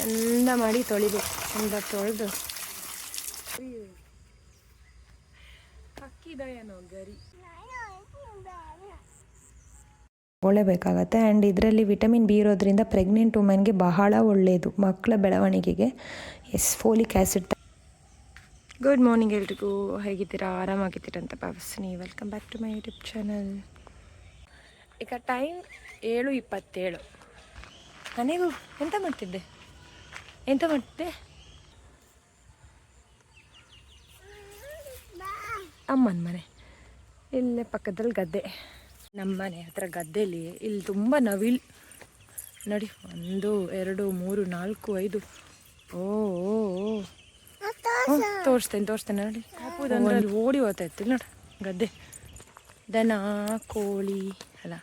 ಚಂದ ಮಾಡಿ ತೊಳಿಬೇಕು. ಚಂದ ತೊಳೆದು. ಒಳ್ಳೇಬೇಕಾಗತ್ತೆ ಆ್ಯಂಡ್ ಇದರಲ್ಲಿ ವಿಟಮಿನ್ ಬಿ ಇರೋದ್ರಿಂದ ಪ್ರೆಗ್ನೆಂಟ್ ವುಮೆನ್ಗೆ ಬಹಳ ಒಳ್ಳೆಯದು ಮಕ್ಕಳ ಬೆಳವಣಿಗೆಗೆ as folic acid good morning ಎಲ್ರಿಗೂ. ಹೇಗಿದ್ದೀರಾ? ಆರಾಮಾಗಿದ್ದೀರಾ ಅಂತ ಭಾವಿಸ್ತೀನಿ. Welcome back to my YouTube channel ಈಗ ಟೈಮ್ ಏಳು ಇಪ್ಪತ್ತೇಳು. ಮನೆಗೂ ಎಂತ ಮಾಡ್ತಿದ್ದೆ? ಎಂತ ಮಾಡ್ತಿದ್ದೆ? ಅಮ್ಮನ ಮನೆ. ಇಲ್ಲೇ ಪಕ್ಕದಲ್ಲಿ ಗದ್ದೆ. ನಮ್ಮ ಮನೆ ಹತ್ರ ಗದ್ದೆಯಲ್ಲಿ ಇಲ್ಲಿ ತುಂಬ ನವಿಲ್. ನೋಡಿ ಒಂದು ಎರಡು ಮೂರು ನಾಲ್ಕು ಐದು. ಓ ತೋರಿಸ್ತೇನೆ ತೋರಿಸ್ತೇನೆ ನೋಡಿ. ಅಲ್ಲಿ ಓಡಿ ಹೋಗ್ತಾ ಇತ್ತು ನೋಡಿ ಗದ್ದೆ. ದನ ಕೋಳಿ ಅಲ್ಲ.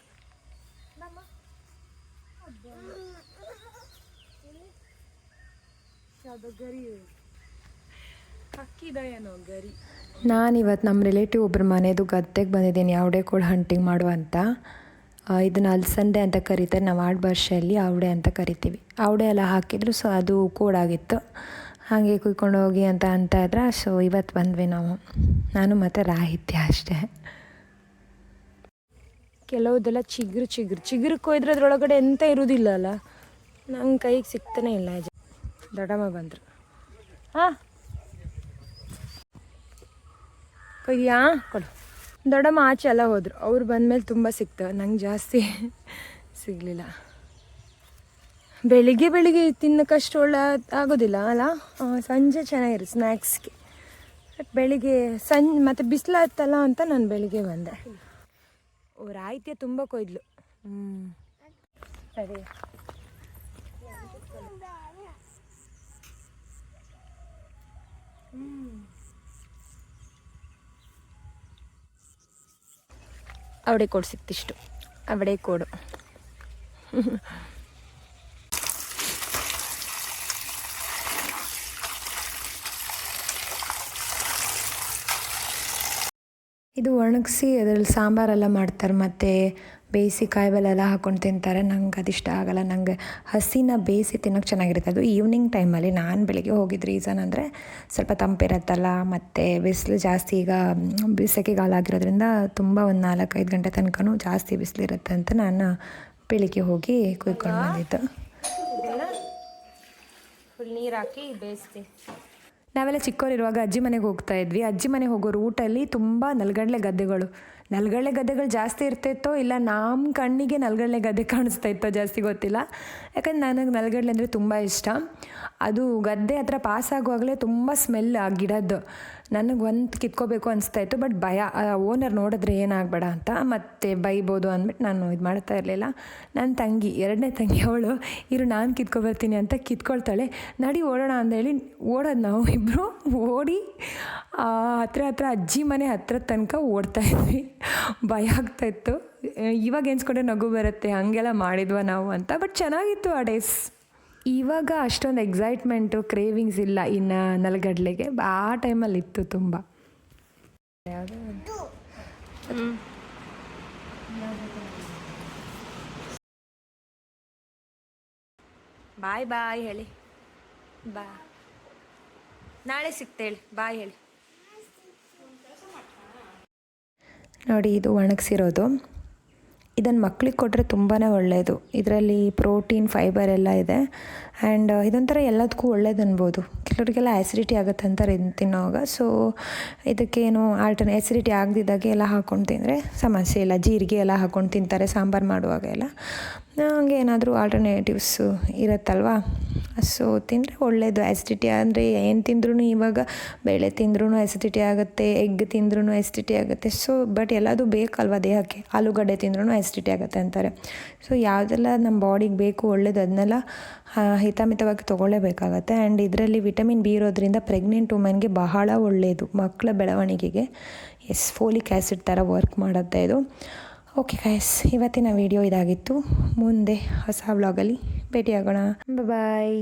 ಗರಿ ನಾನಿವತ್ತು ನಮ್ಮ ರಿಲೇಟಿವ್ ಒಬ್ಬರ ಮನೆದು ಗದ್ದೆಗೆ ಬಂದಿದ್ದೀನಿ ಯಾವುದೇ ಕೂಡ ಹಂಟಿಂಗ್ ಮಾಡುವಂತ ಇದನ್ನು ಅಲ್ಸಂದೆ ಅಂತ ಕರೀತಾರೆ ನಾವು ಆಡು ಭಾಷೆಯಲ್ಲಿ ಅವಡೆ ಅಂತ ಕರಿತೀವಿ. ಅವಡೆ ಎಲ್ಲ ಹಾಕಿದ್ರು ಸೊ ಅದು ಕೂಡಾಗಿತ್ತು. ಹಾಗೆ ಕುಯ್ಕೊಂಡು ಹೋಗಿ ಅಂತ ಅಂತ ಇದ್ರೆ ಸೊ ಇವತ್ತು ಬಂದ್ವಿ ನಾವು. ನಾನು ಮತ್ತು ರಾಹಿತ್ಯ ಅಷ್ಟೇ. ಕೆಲವುದೆಲ್ಲ ಚಿಗುರು ಚಿಗುರು. ಚಿಗುರು ಕೊಯ್ದ್ರೆ ಅದ್ರೊಳಗಡೆ ಎಂತ ಇರುವುದಿಲ್ಲ ಅಲ್ಲ? ನಂಗೆ ಕೈಗೆ ಸಿಗ್ತಾನೆ ಇಲ್ಲ. ಅಜ್ಜ ದೊಡ್ಡಮ್ಮ ಬಂದರು. ಹಾಂ. ಕೊಯ್ಯಾ? ಕೊಡು. ದೊಡ್ಡಮ್ಮ ಆಚೆ ಎಲ್ಲ ಹೋದರು. ಅವ್ರು ಬಂದಮೇಲೆ ತುಂಬ ಸಿಕ್ತು. ನಂಗೆ ಜಾಸ್ತಿ ಸಿಗಲಿಲ್ಲ. ಬೆಳಿಗ್ಗೆ ಬೆಳಿಗ್ಗೆ ತಿನ್ನೋಕ್ಕಷ್ಟು ಒಳ್ಳೆ ಆಗೋದಿಲ್ಲ ಅಲ್ಲ? ಸಂಜೆ ಚೆನ್ನಾಗಿರುತ್ತೆ ಸ್ನ್ಯಾಕ್ಸ್ಗೆ ಬಟ್ ಬೆಳಿಗ್ಗೆ ಸಂಜೆ, ಮತ್ತು ಬಿಸಿಲಾಯ್ತಲ್ಲ ಅಂತ ನಾನು ಬೆಳಿಗ್ಗೆ ಬಂದೆ. ಓ, ರಾಯಿತ್ಯ ತುಂಬ ಕೊಯ್ದ್ಲು. ಹ್ಞೂ ಸರಿ. ಅವಡೆ ಕೋಡು ಸಿಕ್ತಿಷ್ಟು ಅವಡೆ ಕೋಡು ಇದು ಒಣಗಿಸಿ ಅದರಲ್ಲಿ ಸಾಂಬಾರೆಲ್ಲ ಮಾಡ್ತಾರೆ, ಮತ್ತು ಬೇಯಿಸಿ ಕಾಯಿಬಲ್ಲೆಲ್ಲ ಹಾಕ್ಕೊಂಡು ತಿಂತಾರೆ. ನಂಗೆ ಅದಿಷ್ಟ ಆಗಲ್ಲ. ನಂಗೆ ಹಸಿನ ಬೇಯಿಸಿ ತಿನ್ನೋಕೆ ಚೆನ್ನಾಗಿರುತ್ತೆ. ಅದು ಈವ್ನಿಂಗ್ ಟೈಮಲ್ಲಿ ನಾನು ಬೆಳಿಗ್ಗೆ ಹೋಗಿದ್ದ ರೀಸನ್ ಅಂದರೆ ಸ್ವಲ್ಪ ತಂಪಿರತ್ತಲ್ಲ, ಮತ್ತು ಬಿಸಿಲು ಜಾಸ್ತಿ ಈಗ ಬಿಸೆಗೆಗಾಲ ಆಗಿರೋದ್ರಿಂದ ತುಂಬ ಒಂದು ನಾಲ್ಕೈದು ಗಂಟೆ ತನಕನೂ ಜಾಸ್ತಿ ಬಿಸಿಲಿರುತ್ತೆ ಅಂತ ನಾನು ಬೆಳಿಗ್ಗೆ ಹೋಗಿ ಕುಯ್ಕೊಂಡು ಬಂದಿದ್ದು. ಫುಲ್ ನೀರು ಹಾಕಿ ಬೇಯಿಸ್ತೀನಿ. ನಾವೆಲ್ಲ ಚಿಕ್ಕವರಿರುವಾಗ ಅಜ್ಜಿ ಮನೆಗೆ ಹೋಗ್ತಾ ಇದ್ವಿ. ಅಜ್ಜಿ ಮನೆಗೆ ಹೋಗೋ ರೂಟಲ್ಲಿ ತುಂಬ ನೆಲಗಡಲೆ ಗದ್ದೆಗಳು. ನೆಲಗಡಲೆ ಗದ್ದೆಗಳು ಜಾಸ್ತಿ ಇರ್ತಿತ್ತೋ ಇಲ್ಲ ನಮ್ಮ ಕಣ್ಣಿಗೆ ನಲ್ಗಳ್ಳೆ ಗದ್ದೆ ಕಾಣಿಸ್ತಾ ಇತ್ತೋ ಜಾಸ್ತಿ ಗೊತ್ತಿಲ್ಲ. ಯಾಕಂದ್ರೆ ನನಗೆ ನಲ್ಗಡ್ಲೆ ಅಂದರೆ ತುಂಬ ಇಷ್ಟ. ಅದು ಗದ್ದೆ ಹತ್ರ ಪಾಸ್ ಆಗುವಾಗಲೇ ತುಂಬ ಸ್ಮೆಲ್ ಆ ಗಿಡದ್ದು ನನಗೆ ಒಂದು ಕಿತ್ಕೋಬೇಕು ಅನಿಸ್ತಾ ಇತ್ತು ಬಟ್ ಭಯ. ಓನರ್ ನೋಡಿದ್ರೆ ಏನಾಗಬೇಡ ಅಂತ ಮತ್ತೆ ಬೈಬೋದು ಅಂದ್ಬಿಟ್ಟು ನಾನು ಇದು ಮಾಡ್ತಾ ಇರಲಿಲ್ಲ. ನನ್ನ ತಂಗಿ, ಎರಡನೇ ತಂಗಿ ಅವಳು, ಇರು ನಾನು ಕಿತ್ಕೊಬರ್ತೀನಿ ಅಂತ ಕಿತ್ಕೊಳ್ತಾಳೆ. ನಡಿ ಓಡೋಣ ಅಂದೇಳಿ ಓಡೋದು ನಾವು ಇಬ್ಬರು ಓಡಿ ಹತ್ರ ಹತ್ರ ಅಜ್ಜಿ ಮನೆ ಹತ್ರ ತನಕ ಓಡ್ತಾ ಇದ್ವಿ. ಭಯ ಆಗ್ತಾಯಿತ್ತು ಇವಾಗ ಎನ್ಸ್ಕೊಂಡ್ರೆ ನಗು ಬರುತ್ತೆ, ಹಾಗೆಲ್ಲ ಮಾಡಿದ್ವ ನಾವು ಅಂತ. ಬಟ್ ಚೆನ್ನಾಗಿತ್ತು ಆ ಡೇಸ್ ಇವಾಗ ಅಷ್ಟೊಂದು ಎಕ್ಸೈಟ್ಮೆಂಟು ಕ್ರೇವಿಂಗ್ಸ್ ಇಲ್ಲ ಇನ್ನು ನಲಗಡ್ಲೆಗೆ. ಆ ಟೈಮಲ್ಲಿ ಇತ್ತು ತುಂಬ. ಬಾಯ್ ಬಾಯ್ ಹೇಳಿ. ಬಾ ನಾಳೆ ಸಿಗ್ತೇಳಿ. ಬಾಯ್ ಹೇಳಿ. ನೋಡಿ ಇದು ಒಣಗಿಸಿರೋದು. ಇದನ್ನು ಮಕ್ಳಿಗೆ ಕೊಟ್ಟರೆ ತುಂಬಾ ಒಳ್ಳೆಯದು ಇದರಲ್ಲಿ ಪ್ರೋಟೀನ್, ಫೈಬರ್ ಎಲ್ಲ ಇದೆ. ಆ್ಯಂಡ್ ಇದೊಂಥರ ಎಲ್ಲದಕ್ಕೂ ಒಳ್ಳೇದು ಅನ್ಬೋದು ಕೆಲವರಿಗೆಲ್ಲ ಆ್ಯಸಿಡಿಟಿ ಆಗುತ್ತೆ ಅಂತಾರೆ ಇದನ್ನ ತಿನ್ನೋವಾಗ. ಸೊ, ಇದಕ್ಕೇನು ಆಲ್ಟರ್ನೇ ಆ್ಯಸಿಡಿಟಿ ಆಗದಿದ್ದಾಗೆ ಎಲ್ಲ ಹಾಕ್ಕೊಂಡು ತಿಂದರೆ ಸಮಸ್ಯೆ ಇಲ್ಲ. ಜೀರಿಗೆ ಎಲ್ಲ ಹಾಕ್ಕೊಂಡು ತಿಂತಾರೆ ಸಾಂಬಾರು ಮಾಡುವಾಗ ಎಲ್ಲ ಹಂಗೆ ಏನಾದರೂ ಆಲ್ಟರ್ನೇಟಿವ್ಸು ಇರುತ್ತಲ್ವಾ? ಸೊ ತಿಂದರೆ ಒಳ್ಳೆಯದು ಆ್ಯಸಿಡಿಟಿ ಅಂದರೆ ಏನು ತಿಂದ್ರೂ ಇವಾಗ ಬೇಳೆ ತಿಂದ್ರೂ ಆ್ಯಸಿಡಿಟಿ ಆಗುತ್ತೆ ಎಗ್ ತಿಂದ್ರೂ ಆ್ಯಸಿಡಿಟಿ ಆಗುತ್ತೆ. ಸೊ ಬಟ್ ಎಲ್ಲದು ಬೇಕಲ್ವ ದೇಹಕ್ಕೆ? ಆಲೂಗಡ್ಡೆ ತಿಂದ್ರೂ ಆ್ಯಸಿಡಿಟಿ ಆಗುತ್ತೆ ಅಂತಾರೆ. ಸೊ ಯಾವುದೆಲ್ಲ ನಮ್ಮ ಬಾಡಿಗೆ ಬೇಕು ಒಳ್ಳೇದು ಅದನ್ನೆಲ್ಲ ಹಿತಮಿತವಾಗಿ ತೊಗೊಳ್ಳೇಬೇಕಾಗತ್ತೆ. ಆ್ಯಂಡ್ ಇದರಲ್ಲಿ ವಿಟಮಿನ್ ಬಿ ಇರೋದ್ರಿಂದ ಪ್ರೆಗ್ನೆಂಟ್ ವುಮೆನ್ಗೆ ಬಹಳ ಒಳ್ಳೆಯದು ಮಕ್ಕಳ ಬೆಳವಣಿಗೆಗೆ ಎಸ್ ಫೋಲಿಕ್ ಆ್ಯಸಿಡ್ ಥರ ವರ್ಕ್ ಮಾಡುತ್ತೆ ಇದು. ಓಕೆ ಗೈಸ್ ಇವತ್ತಿನ ವಿಡಿಯೋ ಇದಾಗಿತ್ತು. ಮುಂದೆ ಹೊಸ ವ್ಲಾಗಲ್ಲಿ ಭೇಟಿಯಾಗೋಣ. ಬಾಯ್.